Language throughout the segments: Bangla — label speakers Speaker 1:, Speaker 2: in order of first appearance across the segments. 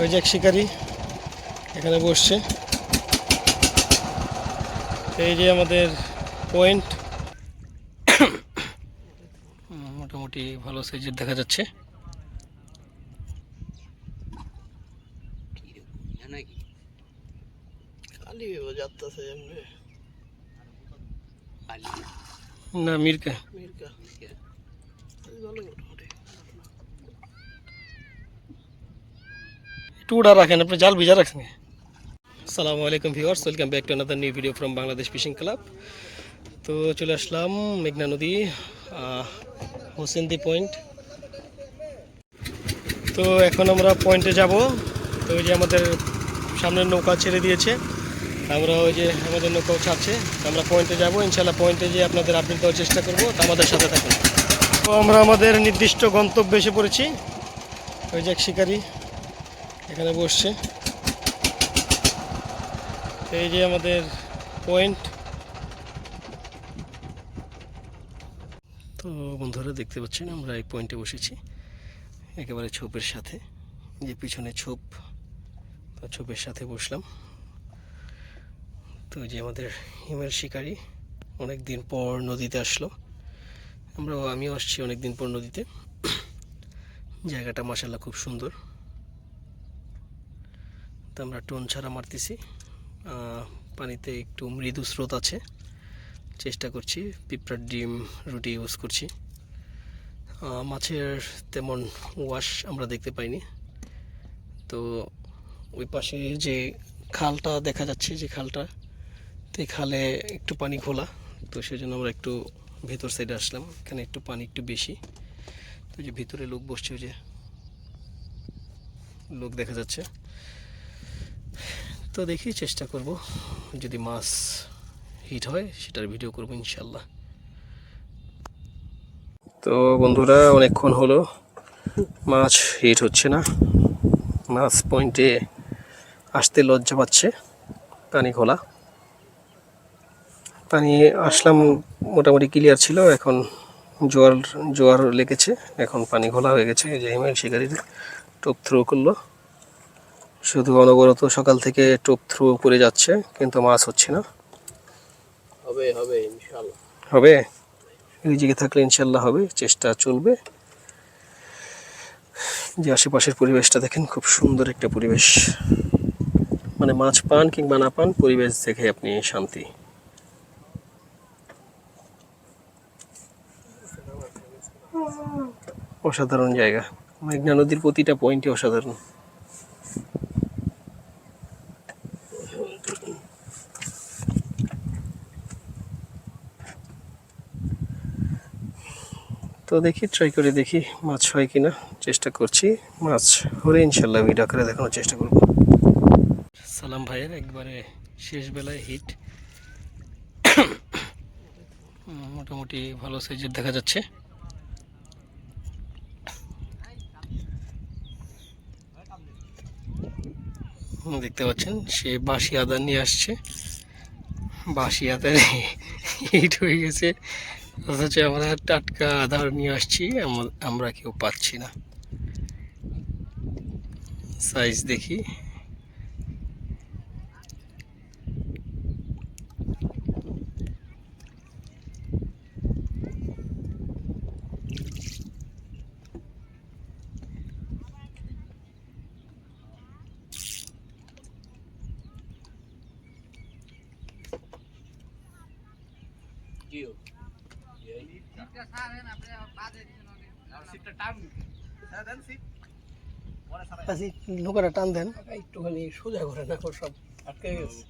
Speaker 1: ওই যে এক শিকারি এখানে বসছে। এই যে আমাদের পয়েন্ট। মোটামুটি ভালো সাইজের দেখা যাচ্ছে।
Speaker 2: খালি যাচ্ছে এমনি
Speaker 1: না মির্কা।
Speaker 2: মির্কা ভালো মোটামুটি
Speaker 1: উড়া রাখেন আপনি জাল ভিজা রাখেন আসসালামু আলাইকুম viewers welcome back to another new video from Bangladesh fishing club তো চলে আসলাম মেঘনা নদী হোসেন্দি পয়েন্ট তো এখন আমরা পয়েন্টে যাব। তো ওই যে আমাদের সামনের নৌকা ছেড়ে দিয়েছে। আমরা ওই যে আমাদের নৌকাও ছাড়ছে। আমরা পয়েন্টে যাব। ইনশাল্লাহ পয়েন্টে যেয়ে আপনাদের আপডেট দেওয়ার চেষ্টা করব। তো আমাদের সাথে থাকুন। তো আমরা আমাদের নির্দিষ্ট গন্তব্যে এসে পড়েছি। ওই যে এক শিকারি। এখানে বসছে। এই যে আমাদের পয়েন্ট তো বন্ধুরা, দেখতে পাচ্ছেন, আমরা এই পয়েন্টে বসেছি। একেবারে ছোপের সাথে। যে পিছনে ছোপ, তো ছোপের সাথে বসলাম। তো যে আমাদের হিমেল শিকারি অনেক দিন পর নদীতে আসলো। আমরা আমিও আসছি অনেক দিন পর নদীতে। জায়গাটা মাসাল্লাহ খুব সুন্দর। তো আমরা টোন ছাড়া মারতেছি। পানিতে একটু মৃদু স্রোত আছে। চেষ্টা করছি, পিঁপড়ার ডিম, রুটি ইউজ করছি। মাছের তেমন ওয়াশ আমরা দেখতে পাইনি। তো ওই পাশে যে খালটা দেখা যাচ্ছে, যে খালটা তো খালে একটু পানি খোলা তো সেজন্য আমরা একটু ভেতর সাইডে আসলাম। এখানে একটু পানি একটু বেশি। তো যে ভিতরে লোক বসছে যে লোক দেখা যাচ্ছে। তো দেখি, চেষ্টা করব। যদি মাছ হিট হয়, সেটার ভিডিও করব ইনশাল্লাহ তো বন্ধুরা, অনেকক্ষণ হলো। মাছ হিট হচ্ছে না। মাছ পয়েন্টে আসতে লজ্জা পাচ্ছে। পানি খোলা পানি আসলাম মোটামুটি ক্লিয়ার ছিল। এখন জোয়ার জোয়ার লেগেছে। এখন পানি ঘোলা হয়ে গেছে। যে হিমেল শিকারির টোপ থ্রো করল। শুধু অনবরত সকাল থেকে টোপ থ্রু করে যাচ্ছে কিন্তু মাছ হচ্ছে না।
Speaker 2: হবে হবে ইনশাল্লাহ
Speaker 1: হবে? এই দিকে থাকলে ইনশাল্লাহ হবে চেষ্টা চলবে। যে আশেপাশের পরিবেশটা দেখেন খুব সুন্দর একটা পরিবেশ। মানে মাছ পান কিংবা না পান পরিবেশ দেখে আপনি শান্তি। অসাধারণ জায়গা। মেঘনা নদীর প্রতিটা পয়েন্টই অসাধারণ। তো দেখি ট্রাই করে দেখি মাছ হয় কিনা। চেষ্টা করছি। মাছ হলে ইনশাল্লাহ ভিডিও করে দেখানোর চেষ্টা করব। সালাম ভাইয়ের, একবারে শেষ বেলায় হিট মোটামুটি ভালো সাইজের দেখা যাচ্ছে। দেখতে পাচ্ছেন, সে বাসি আদা নিয়ে আসছে। বাসি আদার হিট হয়ে গেছে। অথচ আমরা টাটকা আধার নিয়ে আসছি আম- আমরা কেউ পাচ্ছি না। সাইজ দেখি। আচ্ছা নৌকাটা টান দেন
Speaker 2: একটুখানি সোজা করে না সব আটকে গেছে।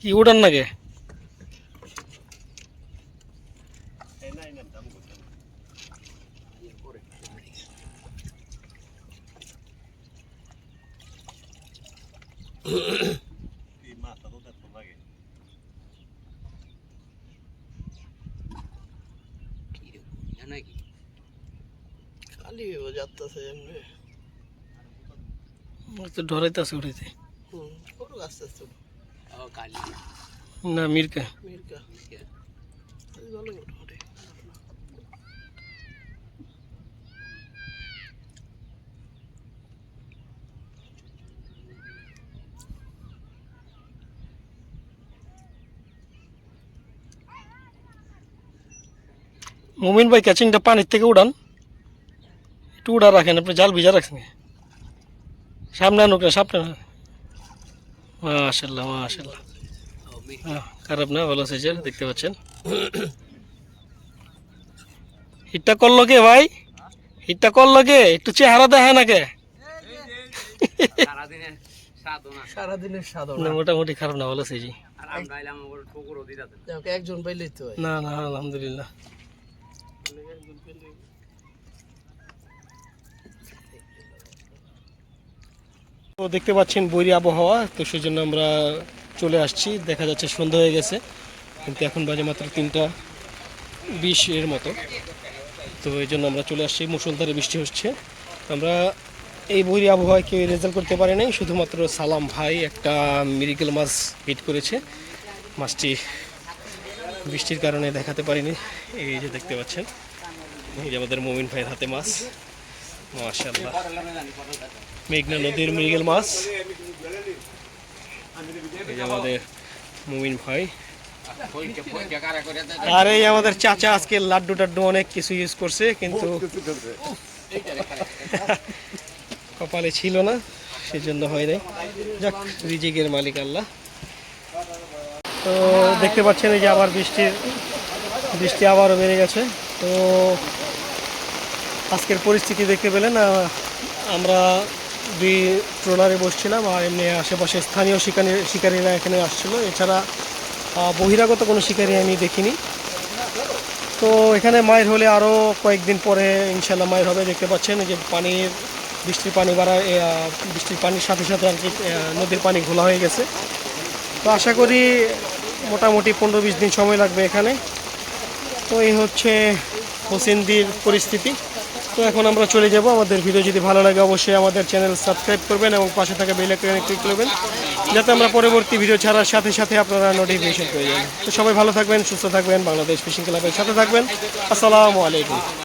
Speaker 1: কি উঠান নাকি?
Speaker 2: খালি যাচ্ছে এমনি?
Speaker 1: তো ডরাইতে উঠাইতে না মির্কা।
Speaker 2: মির্কা। ভালো মোটামুটি
Speaker 1: মুমিন ভাই ক্যাচিংটা পানির থেকে উড়ান। একটু উড়া রাখেন আপনি জাল ভিজা রাখেন। সামনে আনুক না সামনে মাশাল্লাহ মাশাল্লাহ হ্যাঁ, খারাপ না ভালো সাইজের দেখতে পাচ্ছেন। হিটটা করল কে ভাই? হিটটা করল কে? একটু চেহারা দেখে না কে মোটামুটি খারাপ না ভালো সাইজি
Speaker 2: একজন পাইলেই তো
Speaker 1: না না আলহামদুলিল্লাহ। তো দেখতে পাচ্ছেন বৈরী আবহাওয়া, তো সেই জন্য আমরা চলে আসছি। দেখা যাচ্ছে সন্ধ্যা হয়ে গেছে, কিন্তু এখন বাজে মাত্র তিনটা বিশ এর মতো। তো এই জন্য আমরা চলে আসছি মুসলধারে বৃষ্টি হচ্ছে। আমরা এই বৈরি আবহাওয়ায় কেউ রেজাল্ট করতে পারে নাই, শুধুমাত্র সালাম ভাই একটা মিরিকেল মাছ হিট করেছে। মাছটি বৃষ্টির কারণে দেখাতে পারিনি, এই যে দেখতে পাচ্ছেন, এই যে আমাদের মমিন ভাইয়ের হাতে মাছ। মাশাল্লাহ মেঘনা নদীর মৃগেল মাছ। আমাদের মুমিন ভাই। আর এই আমাদের চাচা আজকে লাড্ডু টাড্ডু অনেক কিছু ইউজ করছে, কিন্তু কপালে ছিল না, সেজন্য হয় নাই। যাক, রিজিকের মালিক আল্লাহ। তো দেখতে পাচ্ছেন এই যে আবার বৃষ্টির, বৃষ্টি আবারও বেড়ে গেছে। তো আজকের পরিস্থিতি দেখতে পেলেন আমরা দুই ট্রোলারে বসছিলাম আর এমনি আশেপাশে স্থানীয় শিকারী, শিকারীরা এখানে আসছিল। এছাড়া বহিরাগত কোনো শিকারী আমি দেখিনি। তো এখানে মায়ের হলে আরও কয়েকদিন পরে ইনশাল্লাহ মায়ের হবে, দেখতে পাচ্ছেন যে পানির, বৃষ্টির পানি বাড়া বৃষ্টির পানির সাথে সাথে আর কি নদীর পানি ঘোলা হয়ে গেছে। তো আশা করি মোটামুটি পনেরো বিশ দিন সময় লাগবে এখানে। তো এই হচ্ছে হোসেনদির পরিস্থিতি। তো এখন আমরা চলে যাব। আমাদের ভিডিও যদি ভালো লাগে অবশ্যই আমাদের চ্যানেল সাবস্ক্রাইব করবেন এবং পাশে থাকা বেল আইকনে ক্লিক করবেন, যাতে আমরা পরবর্তী ভিডিও ছাড়ার সাথে সাথে আপনারা নোটিফিকেশন পেয়ে যান তো সবাই ভালো থাকবেন, সুস্থ থাকবেন, বাংলাদেশ ফিশিং ক্লাবের সাথে থাকবেন। আসসালামু আলাইকুম।